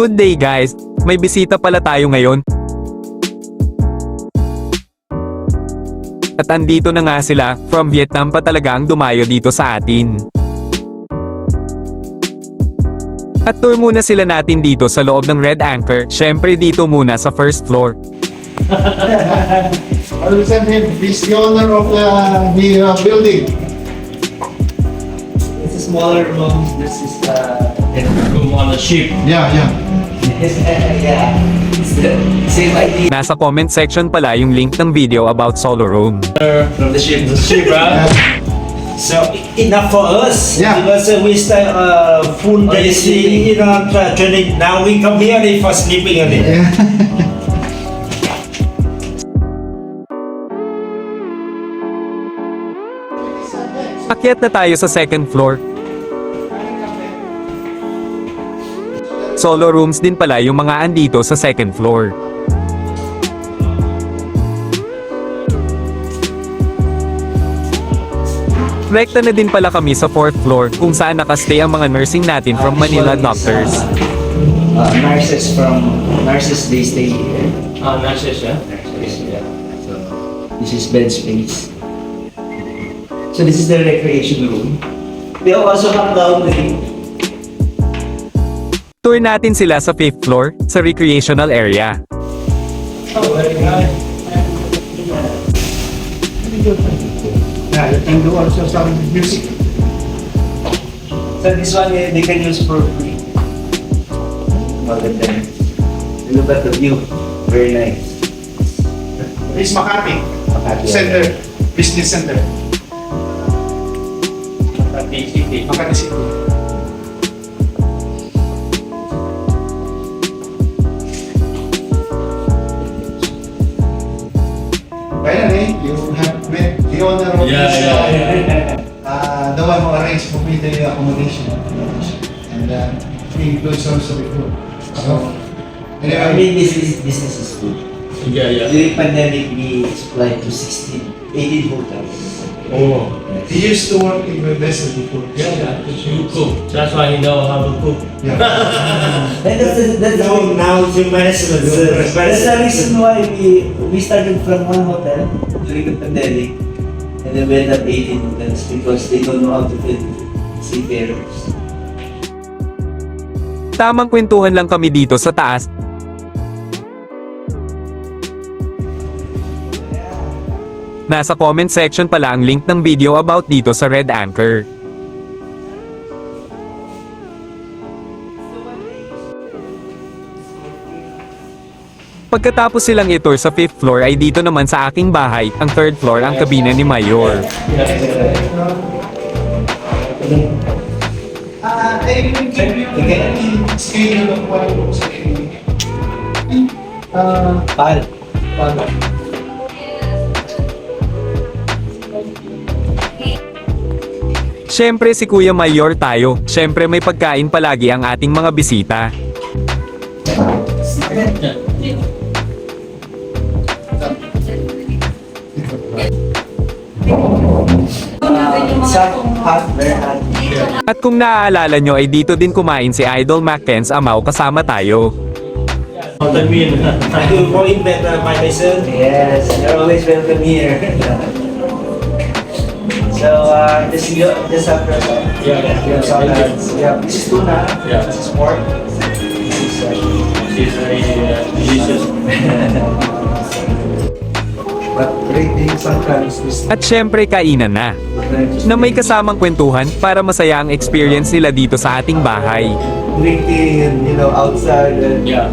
Good day guys! May bisita pala tayo ngayon. At andito na nga sila, from Vietnam pa talaga ang dumayo dito sa atin. At tour muna sila natin dito sa loob ng Red Anchor, syempre dito muna sa first floor. I will send him. He's the owner of the, the uh, building. It's a smaller room. This is uh, the room on the ship. Yeah, yeah. Nasa comment section pala yung link ng video about solo room. from the ship. The ship, right? So enough for us Yeah. because uh, we stay uh, full Oh, day sleeping. you know tra- training. Now we come here for sleeping only. yeah. Akyat na tayo sa second floor. Solo rooms din pala yung mga andito sa second floor. Rekta na din pala kami sa fourth floor kung saan nakastay ang mga nursing natin from Manila doctors. Uh, nurses from nurses they stay here. Ah, nurses, yeah? Nurses, yeah. So this is bed space. So this is the recreation room. They also have laundry. Tour natin sila sa fifth floor, sa recreational area. Oh, very nice. Yeah, you can do also some music. So this one eh, they can use for free. Time. Look at the view. Very nice. It's Makati Makati. Center, Business Center, Makati City. Makati City. Owner of Yeah, yeah, yeah. uh, the one who arranged for me the accommodation. And uh, he includes also the food. So, I anyway, mean, this is business is good. Yeah, yeah. During pandemic, we supplied to 16, 18 hotels. Oh. he used to work in the vessel before. Yeah, yeah. You cook. That's why you know how to cook. Yeah. And that's, the- that's now, now it's in management. That's the reason why we, we started from one hotel during the pandemic. And then we ended up 18 hotels because they don't know how to feed seafarers. Tamang kwentuhan lang kami dito sa taas. Nasa comment section pala ang link ng video about dito sa Red Anchor. Pagkatapos silang itour sa 5th floor ay dito naman sa aking bahay, ang 3rd floor ang kabina ni Mayor. Ah, I will give you the schedule of what you? Siyempre si Kuya Mayor tayo, siyempre may pagkain palagi ang ating mga bisita. Sa hot. At kung naaalala nyo ay dito din kumain si Idol Mackenz Amaw kasama tayo. Hotel meal. You go in bed uh, by myself? Yes, you're always welcome here. so, uh, this is this after Yeah, yeah. Yeah, salads. Yeah, this is tuna. Yeah. This is pork. This is uh, She's very uh, delicious. At syempre kainan na, na may kasamang kwentuhan para masaya ang experience nila dito sa ating bahay. drinking you know outside and Yeah.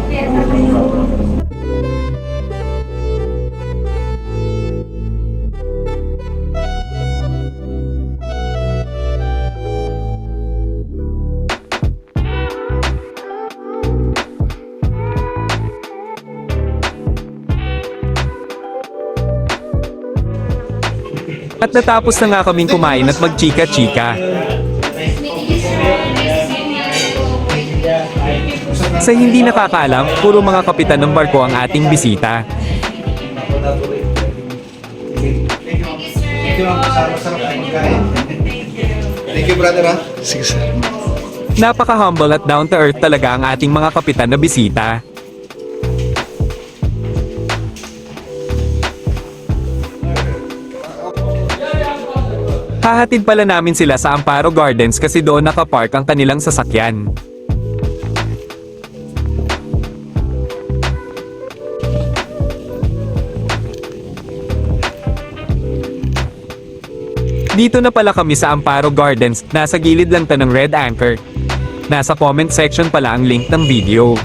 At natapos na nga kaming kumain at magchika-chika. Sa hindi nakakaalam, puro mga kapitan ng barko ang ating bisita. Thank you, brother, ha? Sige, sir. Napaka-humble at down-to-earth talaga ang ating mga kapitan na bisita. Hahatid pala namin sila sa Amparo Gardens kasi doon nakapark ang kanilang sasakyan. Dito na pala kami sa Amparo Gardens, nasa gilid lang to ng Red Anchor. Nasa comment section pala ang link ng video.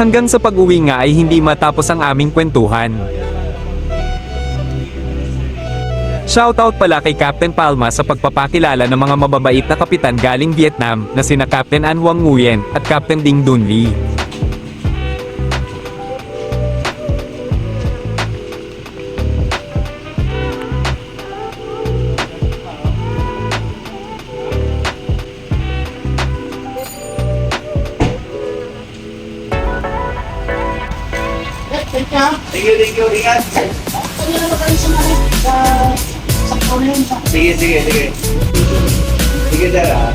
Hanggang sa pag-uwi nga ay hindi matapos ang aming kwentuhan. Shoutout pala kay Captain Palma sa pagpapakilala ng mga mababait na kapitan galing Vietnam na sina Captain An Wang Nguyen at Captain Ding Dun Lee. Thank you, thank you. Ingat. Sige, sige, sige. Sige, Dara.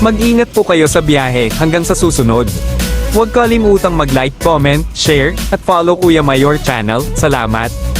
Mag-ingat po kayo sa biyahe hanggang sa susunod. Huwag kalimutang mag-like, comment, share, at follow Kuya Mayor channel. Salamat!